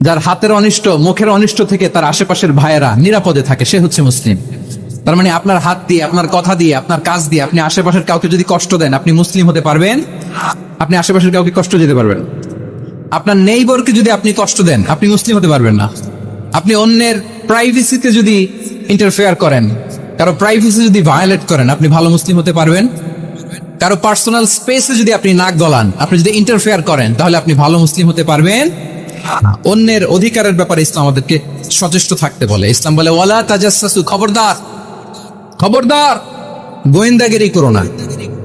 যার হাতের অনিষ্ট, মুখের অনিষ্ট থেকে তার আশেপাশের ভাইয়েরা নিরাপদে থাকে, সে হচ্ছে মুসলিম। তার মানে আপনার হাত দিয়ে, আপনার কথা দিয়ে, আপনার কাজ দিয়ে আপনি আশেপাশের কাউকে যদি কষ্ট দেন, আপনি মুসলিম হতে পারবেন? আপনি আশেপাশের কাউকে কষ্ট দিতে পারবেন। আপনার নেইবরকে যদি আপনি কষ্ট দেন, আপনি মুসলিম হতে পারবেন না। আপনি অন্যের প্রাইভেসিতে যদি ইন্টারফেয়ার করেন, কারও প্রাইভেসি যদি ভায়োলেট করেন, আপনি ভালো মুসলিম হতে পারবেন। কারও পার্সোনাল স্পেসে যদি আপনি নাক গলান, আপনি যদি ইন্টারফেয়ার করেন, তাহলে আপনি ভালো মুসলিম হতে পারবেন। অন্যের অধিকারের ব্যাপারে ইসলাম আমাদেরকে সচেষ্ট থাকতে বলে। ইসলাম বলে, ওয়ালা তাজাসসু খবরদার। খবরদার, গোয়েন্দাগিরি করো না।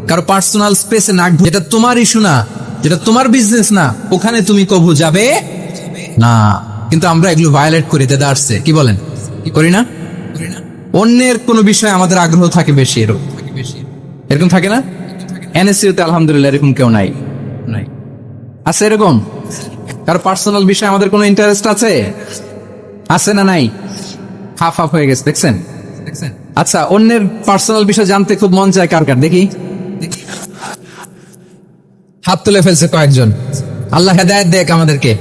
কারও পার্সোনাল স্পেসে নাক যেটা তোমার ইস্যু না, যেটা তোমার বিজনেস না, ওখানে তুমি কবু যাবে না। কিন্তু আমরা এগুলো ভায়োলেট করি, দাদা আসছে। কি বলেন? কি করি না? অন্যের কোনো বিষয়ে আমাদের আগ্রহ থাকে বেশি এরকম। এরকম থাকে না? এনএসসিতে আলহামদুলিল্লাহ এরকম কেউ নাই। নাই। আছে এরকম? কারও পার্সোনাল বিষয়ে আমাদের কোনো ইন্টারেস্ট আছে? আছে না নাই? হাফ হাফ হয়ে গেছে, দেখছেন? দেখছেন আচ্ছা অন্যের পার্সোনাল বিষয় জানতে খুব মন চায় কার কার? দেখি। হাত তুলে ফেলছে কয়েকজন। আল্লাহ হেদায়ত দেখ আমাদেরকে।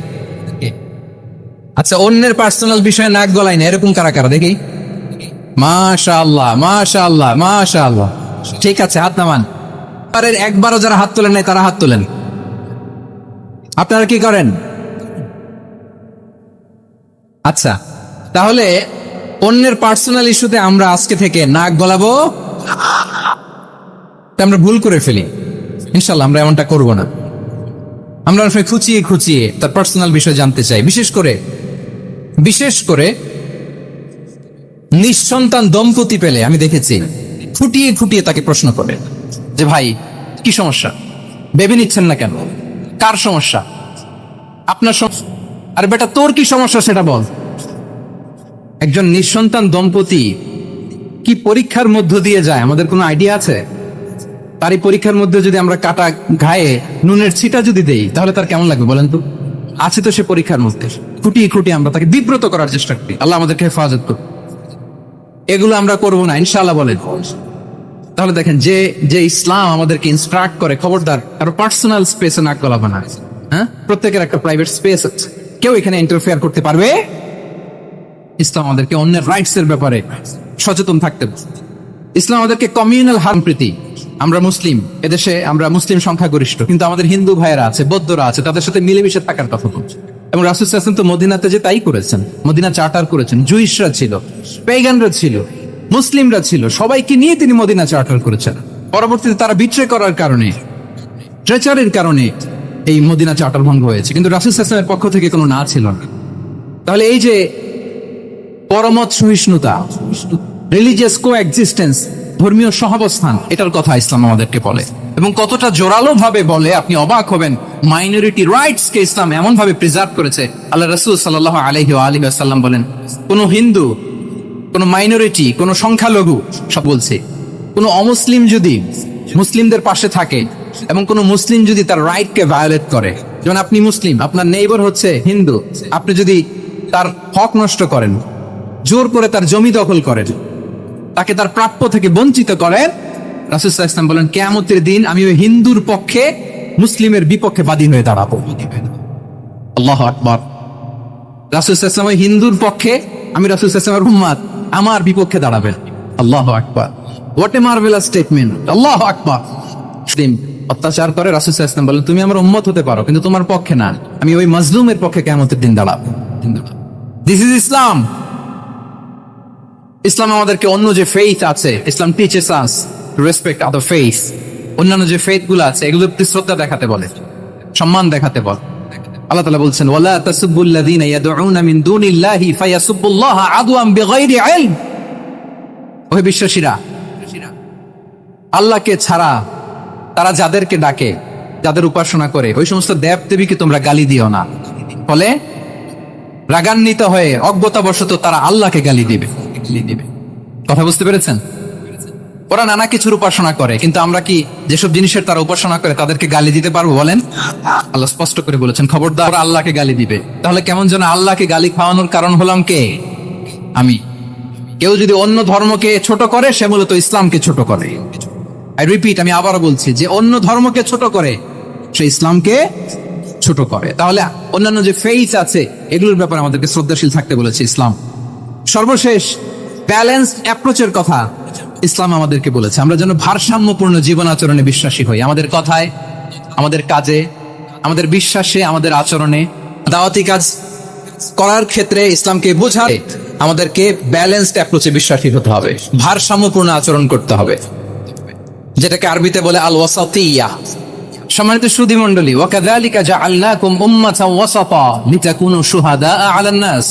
আচ্ছা অন্যের পার্সোনাল বিষয়ে নাক গলাই না, এরকম কারা কারা? দেখি। মাশা আল্লাহ মাশা আল্লাহ মাশা আল্লাহ ঠিক আছে, হাত নামান। একবারও যারা হাত তোলেন নাই, তারা হাত তোলেন। আপনারা কি করেন? আচ্ছা তাহলে অন্যের পার্সোনাল ইস্যুতে আমরা আজকে থেকে নাক গলাবো। তা আমরা ভুল করে ফেলি। ইনশাল্লাহ আমরা এমনটা করব না। আমরা খুঁচিয়ে খুঁচিয়ে তার পার্সোনাল বিষয় জানতে চাই। বিশেষ করে বিশেষ করে নিঃসন্তান দম্পতি পেলে আমি দেখেছি, খুঁটিয়ে খুঁটিয়ে তাকে প্রশ্ন করে যে, ভাই, কি সমস্যা? ভেবে নিচ্ছেন না কেন? কার সমস্যা? আপনার সমস্যা আর বেটা, তোর কি সমস্যা সেটা বল। একজন নিঃসন্তান দম্পতি কি পরীক্ষার মধ্য দিয়ে যায়? আমাদের কোনো আইডিয়া আছে? তার এই পরীক্ষার মধ্যে যদি আমরা কাটা ঘায়ে নুনের ছিটা যদি দেই, তাহলে তার কেমন লাগবে বলেন তো? আছে তো সে পরীক্ষার মধ্যে। খুঁটিয়ে খুঁটিয়ে আমরা তাকে বিব্রত করার চেষ্টা করি। আল্লাহ আমাদেরকে হেফাজত করুন এগুলো আমরা করব না, ইনশাআল্লাহ বলেন। তাহলে দেখেন, যে যে ইসলাম আমাদেরকে ইনস্ট্রাক্ট করে, খবরদার, কারও পার্সোনাল স্পেসে নাক গলাবে না। হ্যাঁ? প্রত্যেকের একটা প্রাইভেট স্পেস আছে। কেউ এখানে ইন্টারফেয়ার করতে পারবে? ইসলাম আমাদেরকে অন্যের রাইটস এর ব্যাপারে সচেতন থাকতে। ইসলাম আমাদেরকে কমিউনাল হারপ্রীতি আমরা মুসলিম, এদেশে আমরা মুসলিম সংখ্যাগরিষ্ঠ। কিন্তু আমাদের হিন্দু ভাইয়েরা আছে, বৌদ্ধরা আছে, তাদের সাথে মিলেমিশে থাকার কথা বলছে। এবং রাসুল হাসান তো মদিনাতে যে তাই করেছেন। মদিনা চার্টার করেছেন, জুইশরা ছিল পেগানরা ছিল, মুসলিমরা ছিল, সবাইকে নিয়ে তিনি মদিনা চার্টার করেছেন। পরবর্তীতে তারা বিট্রে করার কারণে ট্রেচারের কারণে এই মদিনা চার্টার ভঙ্গ হয়েছে। কিন্তু রাসুল হাসানের পক্ষ থেকে কোনো না ছিল না। তাহলে এই যে পরমত সহিষ্ণুতা রিলিজিয়াস কো এক্সিস্টেন্স ধর্মীয় সহাবস্থান, এটার কথা ইসলাম আমাদেরকে বলে। এবং কতটা জোরালো ভাবে বলে আপনি অবাক হবেন মাইনরিটি রাইটস কে ইসলাম এমন ভাবে প্রিজার্ভ করেছে। আল্লাহ রসুল সাল্লাহ আলহি আলী আসাল্লাম বলেন, কোন হিন্দু, কোন মাইনরিটি কোন সংখ্যালঘু, সব বলছে, কোন অমুসলিম যদি মুসলিমদের পাশে থাকে এবং কোন মুসলিম যদি তার রাইট কে ভায়োলেট করে, যেমন আপনি মুসলিম, আপনার নেইবার হচ্ছে হিন্দু, আপনি যদি তার হক নষ্ট করেন জোর করে তার জমি দখল করেন। তাকে তার প্রাপ্য থেকে বঞ্চিত করেন। রাসুসাহ ইসলাম বলেন, কেয়ামতের দিন আমি ওই হিন্দুর পক্ষে মুসলিমের বিপক্ষে বাদী হয়ে দাঁড়াবো। আল্লাহ আকবর। রাসুসাহ ওই হিন্দুর পক্ষে, আমি রাসুসাহ ইসলামের আমার বিপক্ষে দাঁড়াবেন। আল্লাহ আকবর। What a marvellous statement Allah আকবর। মুসলিম অত্যাচার করে রাসুসাহ ইসলাম বলেন, তুমি আমার উম্মত হতে পারো, কিন্তু তোমার পক্ষে না। আমি ওই মজলুমের পক্ষে কেয়ামতের দিন দাঁড়াবো। দিস ইজ ইসলাম। ইসলাম আমাদেরকে অন্য যে ফেইথ আছে, Islam teaches us respect other faith অন্যান্য যে ফেইথগুলো আছে, এগুলো শ্রদ্ধা দেখাতে বলে, সম্মান দেখাতে বলে। আল্লাহ বলছেন, ওয়ালা তাসুবুল্লাযীনা ইয়াদউনা মিন দুনিল্লাহি ফায়াসুবুল্লাহ আদওয়াম বিগাইরি বিশ্বাসীরা, আল্লাহকে ছাড়া তারা যাদেরকে ডাকে, যাদের উপাসনা করে, ওই সমস্ত দেব দেবীকে তোমরা গালি দিও না। ফলে রাগান্বিত হয়ে অজ্ঞতাবশত তারা আল্লাহকে গালি দিবে। গালি দিবে। কথা বুঝতে পেরেছেন? ওরা নানা কিছুর উপাসনা করে, কিন্তু আমরা কি যেসব জিনিসের তারা উপাসনা করে তাদেরকে গালি দিতে পারব বলেন? আল্লাহ স্পষ্ট করে বলেছেন, খবরদার আল্লাহকে গালি দিবে। তাহলে কেমন যেন আল্লাহকে গালি খাওয়ানোর কারণ হলাম কে? আমি। কেউ যদি অন্য ধর্মকে ছোট করে, সে মূলত ইসলামকে ছোট করে। আই রিপিট আমি আবারও বলছি, যে অন্য ধর্মকে ছোট করে, সে ইসলামকে ছোট করে। তাহলে অন্যান্য যে ফেইথ আছে, এগুলোর ব্যাপারে আমাদেরকে শ্রদ্ধাশীল থাকতে বলেছে ইসলাম। সর্বশেষ ব্যালেন্সড অ্যাপ্রোচের কথা ইসলাম আমাদেরকে বলেছে। আমরা যেন ভারসাম্যপূর্ণ জীবন আচরণে বিশ্বাসী হই। আমাদের কথায়, আমাদের কাজে, আমাদের বিশ্বাসে, আমাদের আচরণে। দাওয়াতি কাজ করার ক্ষেত্রে ইসলামকে বোঝায় আমাদেরকে ব্যালেন্সড অ্যাপ্রোচে বিশ্বাসী হতে হবে। ভারসাম্যপূর্ণ আচরণ করতে হবে। যেটাকে আরবিতে বলে আল ওয়াসাতিয়া সম্মানিত সুধী মণ্ডলী ওয়াকাযালিকা জাআলনাকুম উম্মাতাও ওয়াসাতা লিতাকুনু শুহাদা আলান নাস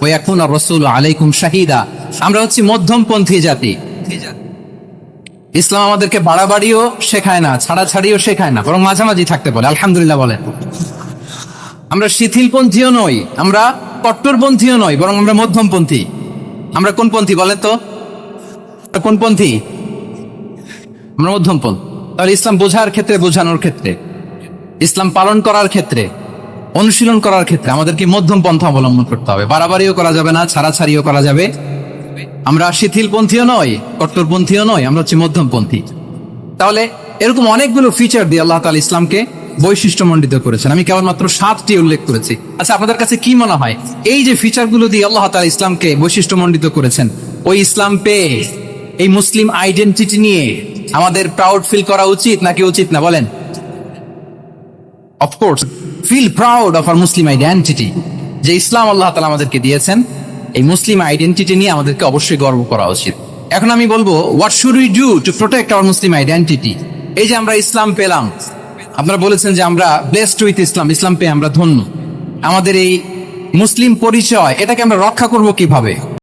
ওয়া ইয়াকুনা রাসূলু আলাইকুম শাহিদা। আমরা হচ্ছি মধ্যমপন্থী জাতি। ইসলাম আমাদেরকে বাড়াবাড়িও শেখায় না, ছাড়াছাড়িও শেখায় না, বরং মাঝামাঝি থাকতে বলে, আলহামদুলিল্লাহ বলেন আমরা শিথিলপন্থীও নই, আমরা কট্টরপন্থীও নই, বরং আমরা মধ্যমপন্থী। আমরা কোন পন্থী বলেন তো? কোন পন্থী? আমরা মধ্যমপন্থ। তাহলে ইসলাম বোঝার ক্ষেত্রে, বোঝানোর ক্ষেত্রে, ইসলাম পালন করার ক্ষেত্রে, অনুশীলন করার ক্ষেত্রে আমাদেরকে মধ্যম পন্থা অবলম্বন করতে হবে। বাড়াবাড়িও করা যাবে না, ছাড়াছাড়িও করা যাবে আমরা শিথিলপন্থীও নয়, কট্টরপন্থীও নয়, আমরা হচ্ছে মধ্যমপন্থী। তাহলে এরকম অনেকগুলো ফিচার দিয়ে আল্লাহ তাআলা ইসলামকে বৈশিষ্ট্যমণ্ডিত করেছেন। আমি কেবলমাত্র সাতটি উল্লেখ করেছি। আচ্ছা আপনাদের কাছে কি মনে হয়? এই যে ফিচারগুলো দিয়ে আল্লাহ তাআলা ইসলামকে বৈশিষ্ট্যমণ্ডিত করেছেন, ওই ইসলাম পেয়ে এই মুসলিম আইডেন্টিটি নিয়ে আমাদের প্রাউড ফিল করা উচিত নাকি উচিত না? বলেন। Of course feel proud of our Muslim identity যে ইসলাম আল্লাহ তালা আমাদেরকে দিয়েছেন এই মুসলিম আইডেন্টিটি নিয়ে আমাদেরকে অবশ্যই গর্ব করা উচিত। এখন আমি বলব what should we do to protect our Muslim identity এই যে আমরা ইসলাম পেলাম, আপনারা বলেছেন যে আমরা ব্লেসড উইথ ইসলাম ইসলাম পেয়ে আমরা ধন্য। আমাদের এই মুসলিম পরিচয়, এটাকে আমরা রক্ষা করব কীভাবে?